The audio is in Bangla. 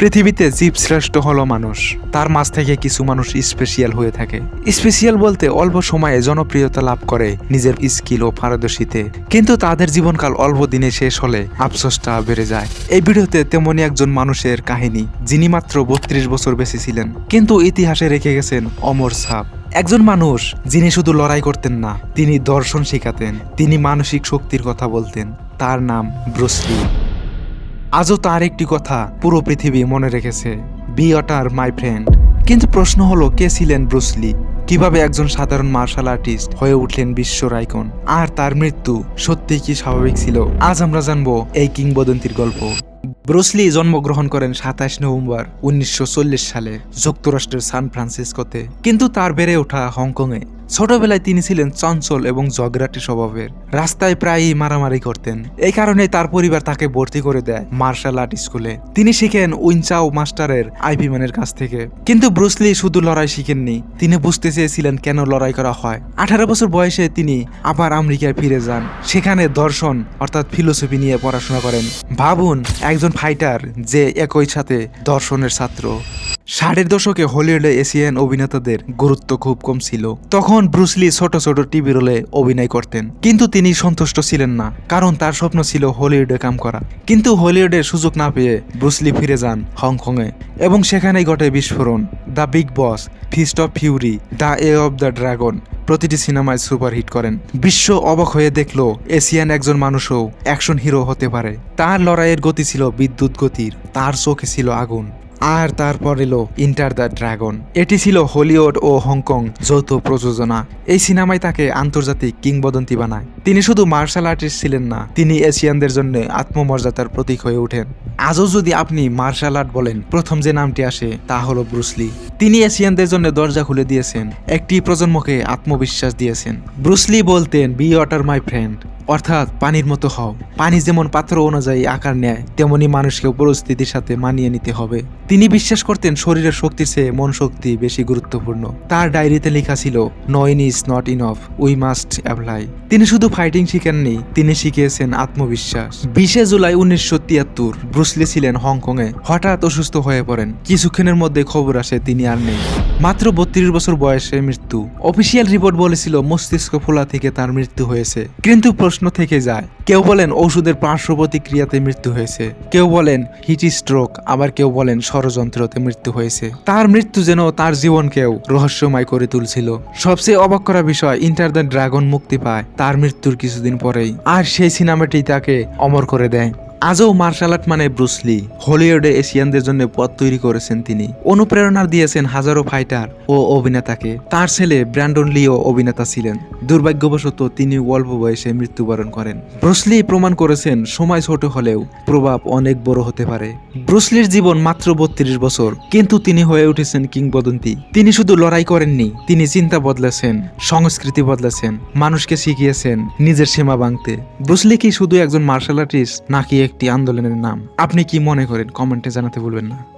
পৃথিবীতে জীবশ্রেষ্ঠ হলো মানুষ। তার মাঝ থেকে কিছু মানুষ স্পেশিয়াল হয়ে থাকে। স্পেশাল বলতে অল্প সময়ে জনপ্রিয়তা লাভ করে নিজের স্কিল ও পারদর্শিতে। কিন্তু তাদের জীবনকাল অল্প দিনে শেষ হলে আফসোসটা বেড়ে যায়। এই ভিডিওতে তেমনই একজন মানুষের কাহিনী, যিনি মাত্র বত্রিশ বছর বেঁচে ছিলেন, কিন্তু ইতিহাসে রেখে গেছেন অমর সাপ। একজন মানুষ, যিনি শুধু লড়াই করতেন না, তিনি দর্শন শেখাতেন, তিনি মানসিক শক্তির কথা বলতেন। তার নাম ব্রুসলি আজও তার একটি কথা পুরো পৃথিবী মনে রেখেছে বি অটার মাই ফ্রেন্ড কিন্তু প্রশ্ন হলো, কে ছিলেন ব্রুসলি কীভাবে একজন সাধারণ মার্শাল আর্টিস্ট হয়ে উঠলেন বিশ্বর আইকন আর তার মৃত্যু সত্যিই কি স্বাভাবিক ছিল? আজ আমরা জানব এই কিংবদন্তির গল্প। ব্রুসলি জন্মগ্রহণ করেন সাতাশ নভেম্বর উনিশশো চল্লিশ সালে যুক্তরাষ্ট্রের সান ফ্রান্সিসকোতে। কিন্তু তার বেড়ে ওঠা হংকংয়ে ছোটবেলায় তিনি ছিলেন চঞ্চল এবং ঝগড়াটে স্বভাবের। রাস্তায় প্রায়ই মারামারি করতেন। এই কারণে তার পরিবার তাকে ভর্তি করে দেয় মার্শাল আর্ট স্কুলে। তিনি শিখেন উইনচাও মাস্টারের আইভি ম্যানের কাছ থেকে। কিন্তু ব্রুসলি শুধু লড়াই শিখেননি, তিনি বুঝতে চেয়েছিলেন কেন লড়াই করা হয়। আঠারো বছর বয়সে তিনি আবার আমেরিকায় ফিরে যান। সেখানে দর্শন, অর্থাৎ ফিলোসফি নিয়ে পড়াশোনা করেন। ভাবুন, একজন ফাইটার যে একই সাথে দর্শনের ছাত্র। ষাটের দশকে হলিউডে এশিয়ান অভিনেতাদের গুরুত্ব খুব কম ছিল। তখন ব্রুসলি ছোট ছোট টিভি রোলে অভিনয় করতেন। কিন্তু তিনি সন্তুষ্ট ছিলেন না, কারণ তার স্বপ্ন ছিল হলিউডে কাম করা। কিন্তু হলিউডের সুযোগ না পেয়ে ব্রুসলি ফিরে যান হংকংয়ে। এবং সেখানেই ঘটে বিস্ফোরণ, the big boss, fist of fury, the way of the dragon প্রতিটি সিনেমায় সুপারহিট করেন। বিশ্ব অবাক হয়ে দেখল এশিয়ান একজন মানুষও অ্যাকশন হিরো হতে পারে। তার লড়াইয়ের গতি ছিল বিদ্যুৎ গতির, তার চোখে ছিল আগুন। আর তারপর এলো ইন্টার দ্য ড্রাগন। এটি ছিল হলিউড ও হংকং যৌথ প্রযোজনা। এই সিনেমায় তাকে আন্তর্জাতিক কিংবদন্তি বানায়। তিনি শুধু মার্শাল আর্টিস্ট ছিলেন না, তিনি এশিয়ানদের জন্য আত্মমর্যাদার প্রতীক হয়ে ওঠেন। আজও যদি আপনি মার্শাল আর্ট বলেন, প্রথম যে নামটি আসে তা হলো ব্রুসলি তিনি এশিয়ানদের জন্য দরজা খুলে দিয়েছেন, একটি প্রজন্মকে আত্মবিশ্বাস দিয়েছেন। ব্রুসলি বলতেন বি ওয়াটার মাই ফ্রেন্ড অর্থাৎ পানির মতো হও। পানি যেমন পাত্র অনুযায়ী আকার নেয়, তেমনি মানুষকে পরিস্থিতির সাথে মানিয়ে নিতে হবে। তিনি বিশ্বাস করতেন শরীরের শক্তির চেয়ে মন শক্তি বেশি গুরুত্বপূর্ণ। তার ডায়েরিতে লেখা ছিল knowing is not enough we must apply তিনি শুধু ফাইটিং শিখেননি, তিনি শিখিয়েছেন আত্মবিশ্বাস। বিশে জুলাই উনিশশো তিয়াত্তর ব্রুসলি ছিলেন হংকংয়ে। হঠাৎ অসুস্থ হয়ে পড়েন। কিছুক্ষণের মধ্যে খবর আসে তিনি আর নেই। মাত্র বত্রিশ বছর বয়সে মৃত্যু। অফিসিয়াল রিপোর্ট বলেছিল, মস্তিষ্ক ফোলা থেকে তার মৃত্যু হয়েছে। কিন্তু প্রশ্ন থেকে যায়। কেউ বলেন ওষুধের পার্শ্ব প্রতিক্রিয়াতে মৃত্যু হয়েছে। কেউ বলেন হিট স্ট্রোক, আবার কেউ বলেন ষড়যন্ত্রতে মৃত্যু হয়েছে। তার মৃত্যু যেন তার জীবনকেও রহস্যময় করে তুলছিল। সবচেয়ে অবাক করা বিষয়, ইন্টার দ্য ড্রাগন মুক্তি পায় তার মৃত্যুর কিছুদিন পরেই। আর সেই সিনেমাটি তাকে অমর করে দেয়। আজও মার্শাল আর্ট মানে ব্রুসলি হলিউডে এশিয়ানদের জন্য পথ তৈরি করেছেন তিনি। অনুপ্রেরণা দিয়েছেন হাজারো ফাইটার ও অভিনেতাকে। তার ছেলে ব্র্যান্ডন লিও অভিনেতা ছিলেন। দুর্ভাগ্যবশত তিনি অল্প বয়সে মৃত্যুবরণ করেন। ব্রুসলি প্রমাণ করেছেন, সময় ছোট হলেও প্রভাব অনেক বড় হতে পারে। ব্রুসলির জীবন মাত্র বত্রিশ বছর, কিন্তু তিনি হয়ে উঠেছেন কিংবদন্তি। তিনি শুধু লড়াই করেননি, তিনি চিন্তা বদলেছেন, সংস্কৃতি বদলেছেন, মানুষকে শিখিয়েছেন নিজের সীমা ভাঙতে। ব্রুসলি কি শুধু একজন মার্শাল আর্টিস্ট নাকি একটি আন্দোলনের নাম। আপনি কি মনে করেন? কমেন্টে জানাতে ভুলবেন না।